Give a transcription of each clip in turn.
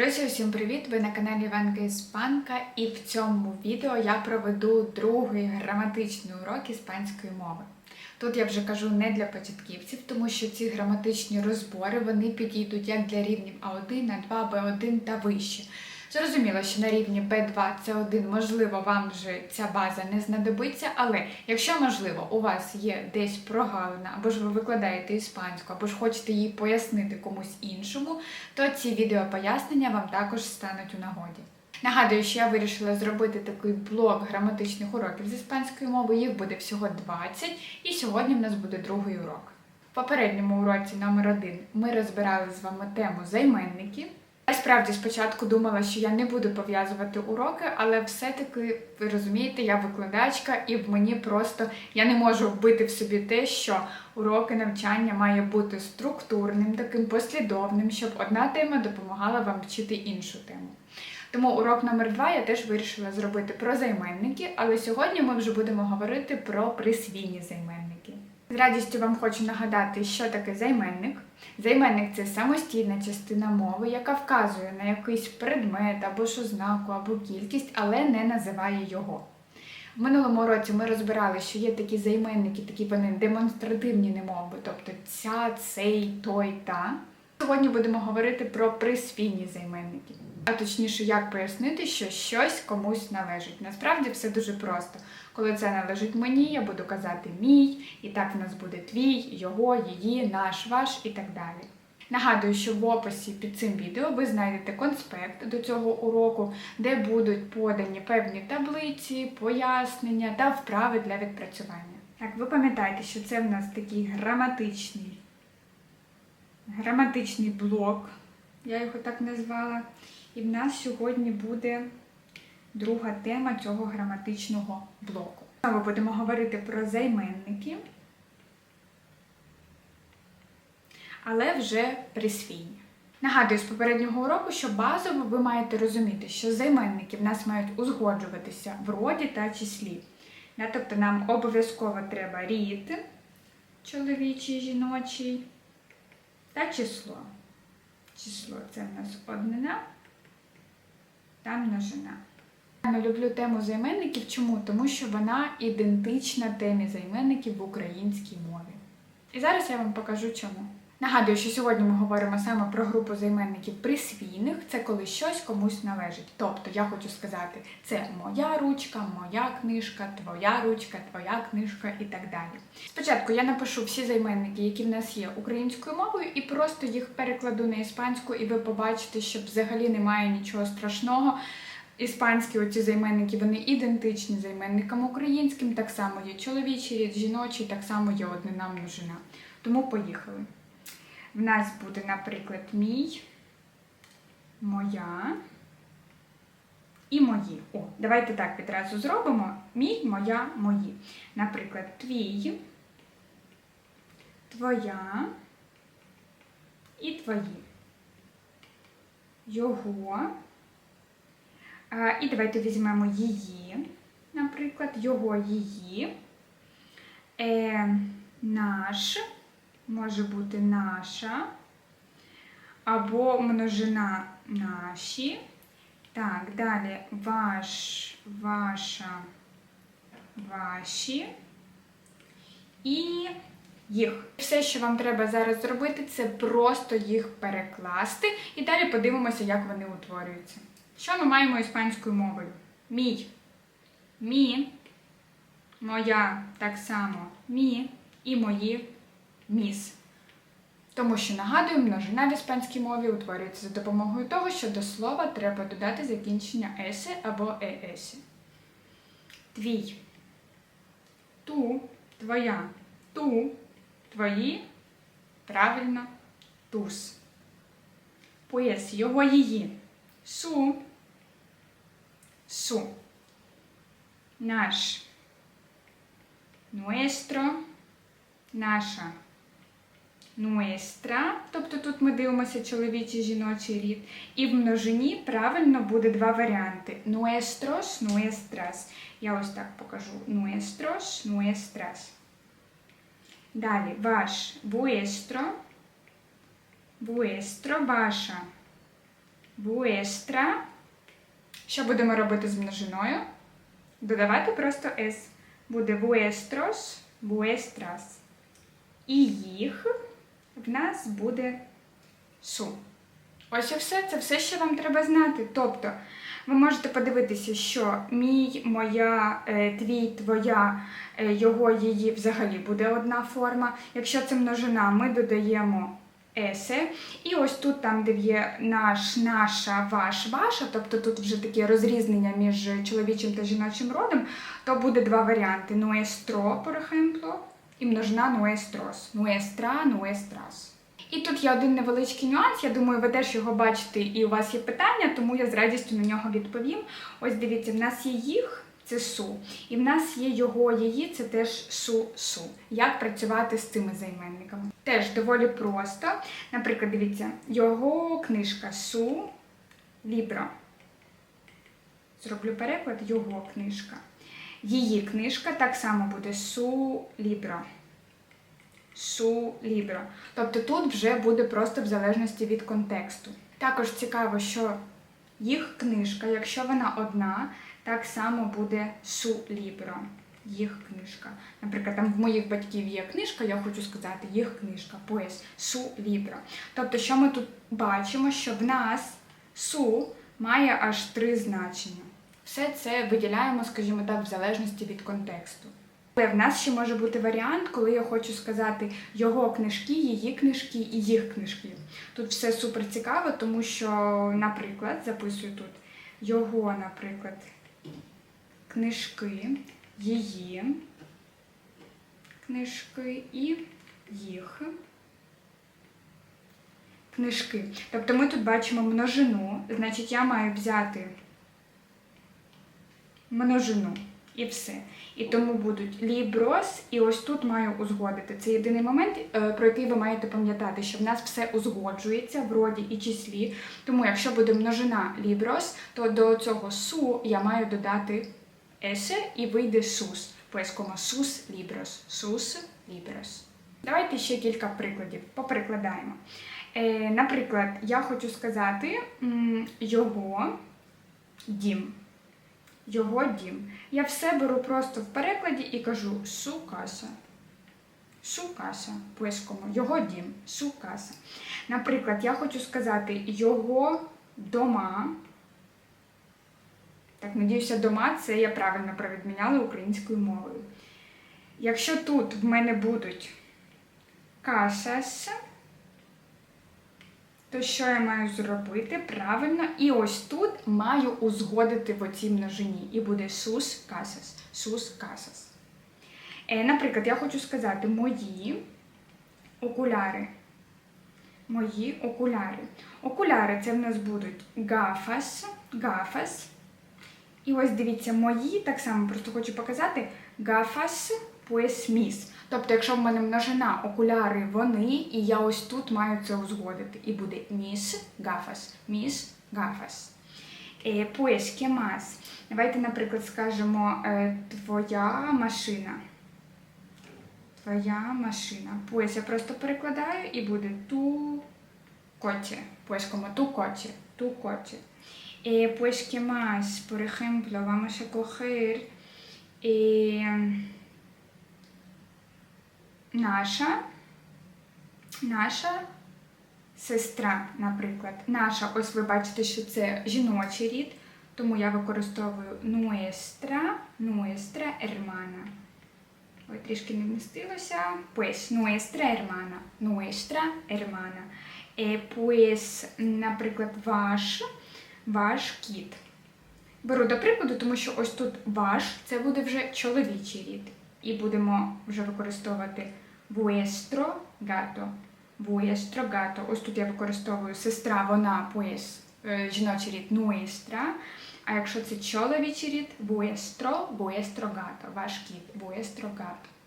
Друзі, всім привіт! Ви на каналі Іванка Іспанка, і в цьому відео я проведу другий граматичний урок іспанської мови. Тут я вже кажу не для початківців, тому що ці граматичні розбори вони підійдуть як для рівнів А1, А2, Б1 та вище. Зрозуміло, що на рівні B2 C1, можливо, вам вже ця база не знадобиться, але якщо, можливо, у вас є десь прогалина, або ж ви викладаєте іспанську, або ж хочете її пояснити комусь іншому, то ці відеопояснення вам також стануть у нагоді. Нагадую, що я вирішила зробити такий блок граматичних уроків з іспанської мови. Їх буде всього 20, і сьогодні в нас буде другий урок. В попередньому уроці номер 1 ми розбирали з вами тему займенники. Я справді спочатку думала, що я не буду пов'язувати уроки, але все-таки, ви розумієте, я викладачка, і в мені просто я не можу вбити в собі те, що уроки навчання має бути структурним, таким послідовним, щоб одна тема допомагала вам вчити іншу тему. Тому урок номер два я теж вирішила зробити про займенники, але сьогодні ми вже будемо говорити про присвійні займенники. З радістю вам хочу нагадати, що таке займенник. Займенник це самостійна частина мови, яка вказує на якийсь предмет або ж ознаку, або кількість, але не називає його. В минулому році ми розбирали, що є такі займенники, такі вони демонстративні немови, тобто ця, цей, той, та. Сьогодні будемо говорити про присвійні займенники. А точніше, як пояснити, що щось комусь належить. Насправді все дуже просто. Коли це належить мені, я буду казати мій, і так в нас буде твій, його, її, наш, ваш і так далі. Нагадую, що в описі під цим відео ви знайдете конспект до цього уроку, де будуть подані певні таблиці, пояснення та вправи для відпрацювання. Так, ви пам'ятаєте, що це в нас такий граматичний, граматичний блок, я його так назвала. І в нас сьогодні буде друга тема цього граматичного блоку. Ми будемо говорити про займенники, але вже присвійні. Нагадую з попереднього уроку, що базово ви маєте розуміти, що займенники в нас мають узгоджуватися в роді та числі. Тобто нам обов'язково треба рід, чоловічий, жіночий, та число. Число це в нас однина та множина. Я люблю тему займенників. Чому? Тому що вона ідентична темі займенників в українській мові. І зараз я вам покажу чому. Нагадую, що сьогодні ми говоримо саме про групу займенників присвійних, це коли щось комусь належить. Тобто, я хочу сказати, це моя ручка, моя книжка, твоя ручка, твоя книжка і так далі. Спочатку я напишу всі займенники, які в нас є українською мовою, і просто їх перекладу на іспанську, і ви побачите, що взагалі немає нічого страшного. Іспанські оці займенники вони ідентичні займенникам українським, так само є чоловічий рід, жіночий, так само є однина множина. Тому поїхали. В нас буде, наприклад, мій, моя і мої. О, давайте так відразу зробимо. Мій, моя, мої. Наприклад, твій, твоя і твої. Його. І давайте візьмемо її, наприклад, його, її, е, наш може бути наша або множина наші. Так, далі ваш, ваша, ваші і їх. Все, що вам треба зараз зробити, це просто їх перекласти. І далі подивимося, як вони утворюються. Що ми маємо іспанською мовою? Мій. Мі, моя так само мі і мої міс. Тому що, нагадую, множина в іспанській мові утворюється за допомогою того, що до слова треба додати закінчення есе або еесі. Твій. Ту, твоя. Ту, твої. Правильно, тус. Поєс, його її. Су. Су. Наш. Nuestro. Наша nuestra, тобто тут ми дивимося чоловічий жіночий рід. І в множині правильно буде два варіанти: nuestros, nuestras. Я ось так покажу: nuestros, nuestras. Далі ваш vuestro, vuestro, ваша, vuestra. Що будемо робити з множиною? Додавати просто s. Буде vuestros, vuestras. І їх в нас буде су. Ось і все, це все, що вам треба знати. Тобто, ви можете подивитися, що мій, моя, е, твій, твоя, е, його, її взагалі буде одна форма. Якщо це множина, ми додаємо есе. І ось тут, там, де є наш, наша, ваш, ваша, тобто тут вже таке розрізнення між чоловічим та жіночим родом, то буде два варіанти: nuestro, por і множина nuestros. Nuestra, nuestras. І тут є один невеличкий нюанс. Я думаю, ви теж його бачите і у вас є питання, тому я з радістю на нього відповім. Ось дивіться, в нас є їх, це су, і в нас є його, її, це теж су-су. Як працювати з цими займенниками? Теж доволі просто. Наприклад, дивіться, його книжка су лібро. Зроблю переклад, його книжка. Її книжка так само буде су лібро су лібро. Тобто тут вже буде просто в залежності від контексту. Також цікаво, що їх книжка, якщо вона одна, так само буде су лібро. Їх книжка. Наприклад, там в моїх батьків є книжка, я хочу сказати, їх книжка, пояс су лібро. Тобто, що ми тут бачимо, що в нас су має аж три значення. Все це виділяємо, скажімо так, в залежності від контексту. Але в нас ще може бути варіант, коли я хочу сказати його книжки, її книжки і їх книжки. Тут все супер цікаво, тому що, наприклад, записую тут його, наприклад, книжки, її книжки і їх книжки. Тобто ми тут бачимо множину, значить, я маю взяти множину. І все. І тому будуть ліброс, і ось тут маю узгодити. Це єдиний момент, е, про який ви маєте пам'ятати, що в нас все узгоджується в роді і числі. Тому, якщо буде множина ліброс, то до цього су я маю додати есе і вийде сус. Pues como sus libros. Sus libros. Давайте ще кілька прикладів. Поприкладаємо. Е, Наприклад, я хочу сказати його дім його дім. Я все беру просто в перекладі і кажу сукаса. Сукаса, поискому, його дім, сукаса. Наприклад, я хочу сказати його дома. Так, надіюся, дома це я правильно провідміняла українською мовою. Якщо тут в мене будуть касас, то що я маю зробити правильно? І ось тут маю узгодити в оцій множині. І буде сус касас. Сус касас. Е, наприклад, я хочу сказати мої окуляри. Мої окуляри. Окуляри це в нас будуть гафас, гафас. І ось дивіться, мої, так само просто хочу показати гафас mis. Тобто, якщо в мене множина окуляри вони, і я ось тут маю це узгодити. І буде gafas. Mis gafas. Е, pues, ¿qué más? Давайте, наприклад, скажемо е, твоя машина. Твоя машина. Pues я просто перекладаю і буде ту coche. Pues como tu coche. Tu coche. Eh, pues, ¿qué más? Por ejemplo, vamos a coger eh, наша, наша сестра, наприклад. Наша, ось ви бачите, що це жіночий рід, тому я використовую nuestra, nuestra hermana. Ой, трішки не вмістилося. Pues, nuestra hermana, nuestra hermana. E, pues, наприклад, ваш, ваш кіт. Беру до прикладу, тому що ось тут ваш це буде вже чоловічий рід. І будемо вже використовувати vuestro gato. Vuestro gato. Ось тут я використовую сестра, вона pues, жіночий рід nuestra. А якщо це чоловічий рід, vuestro, vuestro gato. Ваш кіт, vuestro gato.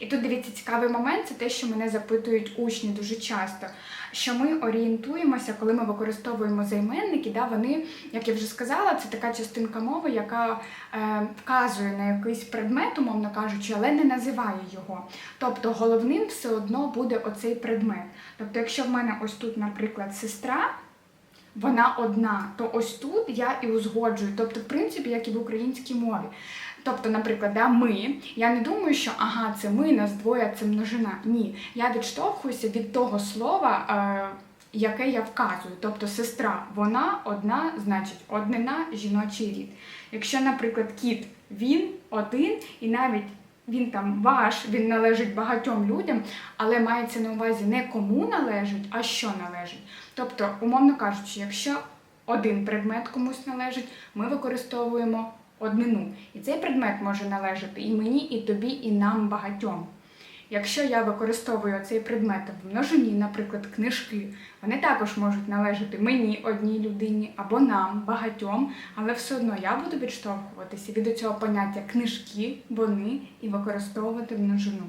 І тут дивіться цікавий момент, це те, що мене запитують учні дуже часто. Що ми орієнтуємося, коли ми використовуємо займенники, да, вони, як я вже сказала, це така частинка мови, яка е, вказує на якийсь предмет, умовно кажучи, але не називає його. Тобто головним все одно буде оцей предмет. Тобто, якщо в мене ось тут, наприклад, сестра, вона одна, то ось тут я і узгоджую. Тобто, в принципі, як і в українській мові. Тобто, наприклад, да, ми, я не думаю, що ага, це ми, нас двоє, це множина. Ні. Я відштовхуюся від того слова, е, яке я вказую. Тобто сестра, вона одна, значить, однина, жіночий рід. Якщо, наприклад, кіт, він один, і навіть він там ваш, він належить багатьом людям, але мається на увазі не кому належить, а що належить. Тобто, умовно кажучи, якщо один предмет комусь належить, ми використовуємо однину. І цей предмет може належати і мені, і тобі, і нам багатьом. Якщо я використовую цей предмет в множині, наприклад, книжки, вони також можуть належати мені, одній людині або нам, багатьом, але все одно я буду відштовхуватися від цього поняття книжки, вони і використовувати множину.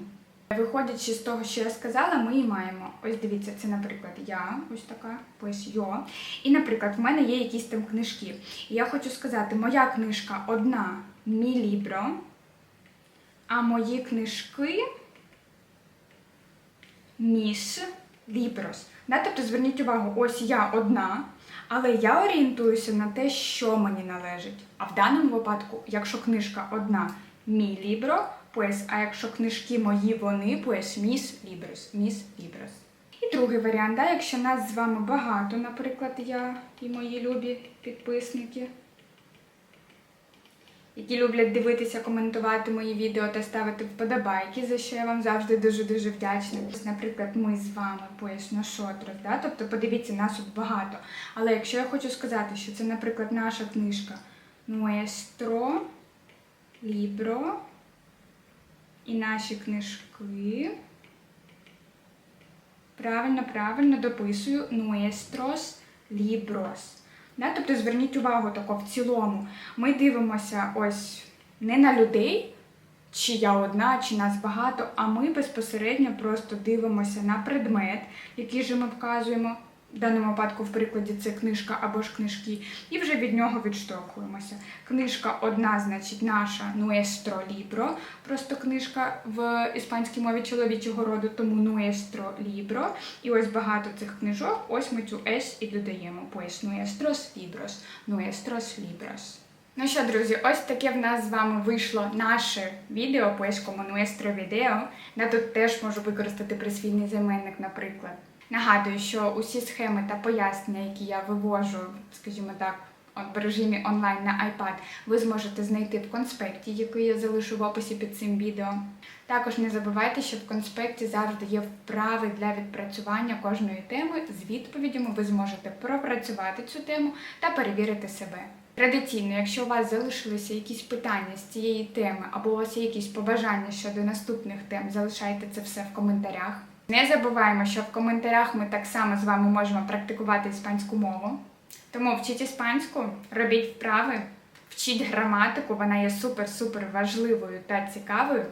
Виходячи з того, що я сказала, ми і маємо. Ось дивіться, це, наприклад, я, ось така, ось йо. І, наприклад, в мене є якісь там книжки. І я хочу сказати, моя книжка одна мі лібро, а мої книжки міс ліброс. Да? Тобто зверніть увагу, ось я одна, але я орієнтуюся на те, що мені належить. А в даному випадку, якщо книжка одна мі лібро, pues, а якщо книжки мої вони, pues міс ліброс, міс ліброс. І другий варіант, да? якщо нас з вами багато, наприклад, я і мої любі підписники які люблять дивитися, коментувати мої відео та ставити вподобайки, за що я вам завжди дуже-дуже вдячна. Наприклад, ми з вами поясню шотрос, да? тобто подивіться, нас тут багато. Але якщо я хочу сказати, що це, наприклад, наша книжка Nuestro Libro і наші книжки. Правильно, правильно дописую Nuestros Libros. Да? Тобто зверніть увагу тако в цілому. Ми дивимося ось не на людей, чи я одна, чи нас багато, а ми безпосередньо просто дивимося на предмет, який же ми вказуємо. В даному випадку, в прикладі, це книжка або ж книжки, і вже від нього відштовхуємося. Книжка одна, значить, наша Nuestro Libro, просто книжка в іспанській мові чоловічого роду, тому Nuestro Libro. І ось багато цих книжок, ось ми цю S і додаємо. Pues Nuestros Libros, Nuestros Libros. Ну що, друзі, ось таке в нас з вами вийшло наше відео, pues como nuestro video. Я тут теж можу використати присвійний займенник, наприклад. Нагадую, що усі схеми та пояснення, які я вивожу, скажімо так, в режимі онлайн на iPad, ви зможете знайти в конспекті, який я залишу в описі під цим відео. Також не забувайте, що в конспекті завжди є вправи для відпрацювання кожної теми. З відповідями ви зможете пропрацювати цю тему та перевірити себе. Традиційно, якщо у вас залишилися якісь питання з цієї теми, або у вас є якісь побажання щодо наступних тем, залишайте це все в коментарях. Не забуваємо, що в коментарях ми так само з вами можемо практикувати іспанську мову. Тому вчіть іспанську, робіть вправи, вчіть граматику, вона є супер-супер важливою та цікавою.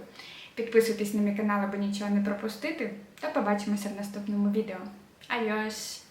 Підписуйтесь на мій канал, аби нічого не пропустити. Та побачимося в наступному відео. Айос!